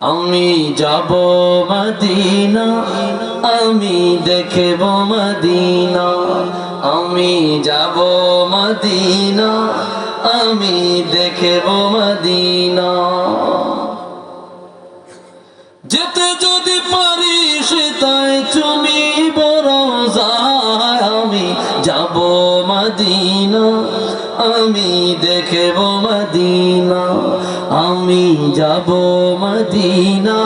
আমি যাব মদিনা, আমি দেখব মদিনা। আমি যাব মদিনা, আমি দেখব মদিনা। যেতে যদি পারি সেটাই তুমি বড় যায় আমি যাব মদিনা, আমি দেখব মদিনা। আমি যাব মদিনা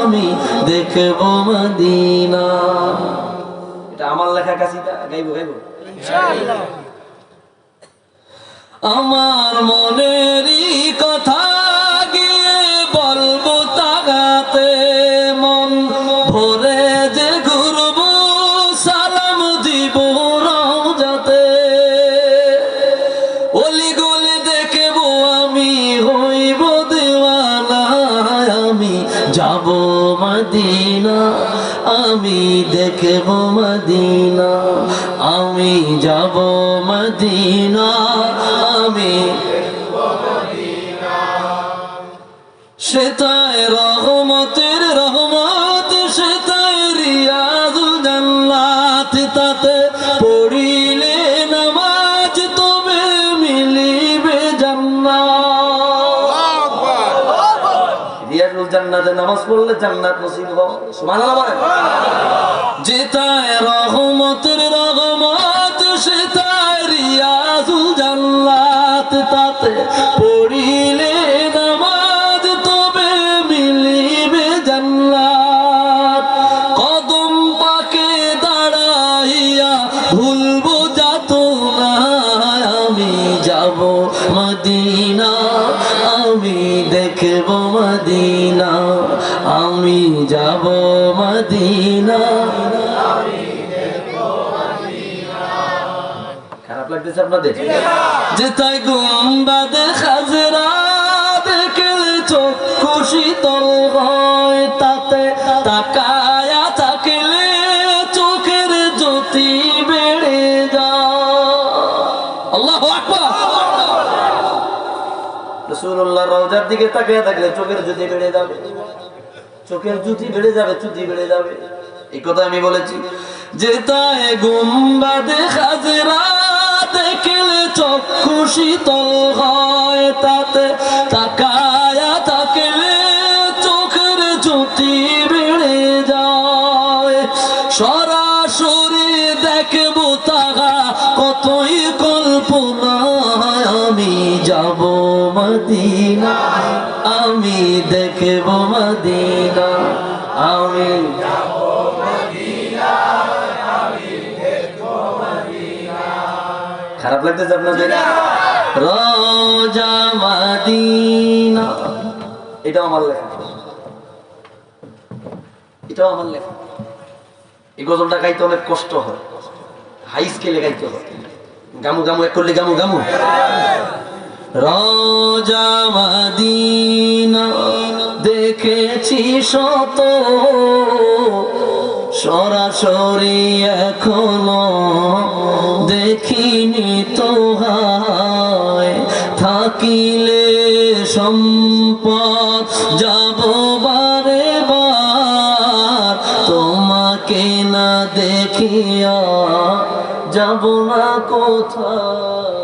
আমি দেখব মদিনা। এটা আমার লেখা কাছিটা গাইবো গাইবো? আমার মনেরই যাব মদিনা আমি দেখব মদিনা আমি যাব মদিনা আমি সেটাই রহমতে জান্নাতে নামাজ পড়লে জান্নাত নসিব হবে। সুবহানাল্লাহ বলেন। যেতায় রহমতের রহমত সেতায় রিয়াজুল জান্নাত তাতে পড়িলে নামাজ তবে মিলিবে জান্নাত। কদম পাকে দাঁড়াইয়া ভুলবো যাত না, আমি যাব মদিনা, আমি দেখব মদিনা। যাব মদিনা। খারাপ লাগতেছে আপনাদের? যে তাই গুম্বাদ খাজরা দেখলে চোখ খুশি তল হয় তাতে। তাকায়া থাকলে চোখের জ্যোতি বেড়ে যায়। আল্লাহ রসুল্লাহ রওজার দিকে তাকিয়ে থাকলে চোখের জ্যোতি বেড়ে যাবে। চোখের জ্যোতি বেড়ে যাবে চ্যুতি বেড়ে যাবে। এই কথা আমি বলেছি। যে তাই গুম্বাদে খাজরা দেখলে চক্ষু শীতল হয় তাতে। তাকায়া থাকলে চোখের জ্যোতি বেড়ে যায়। সরাসরি দেখব তাহা কতই কল্পনা আমি যাব মদিনা আমি দেখব মদিনা, আমি খারাপ লাগতেছে আপনাদের? রোজা মদিনা। এটাও আমার লেখা। এটাও আমার লেখা। এই গজলটা গাইতে অনেক কষ্ট হয়। হাই স্কেলে গাইতে হয়। গামু গামু, এক করলে গামু গামু। রোজা মদিনা। দেখেছি শত, সরাসরি এখনও দেখিনি তোহায়। থাকিলে সম্পদ যাব বারে বার। তোমাকে না দেখিয়া যাব না কোথায়।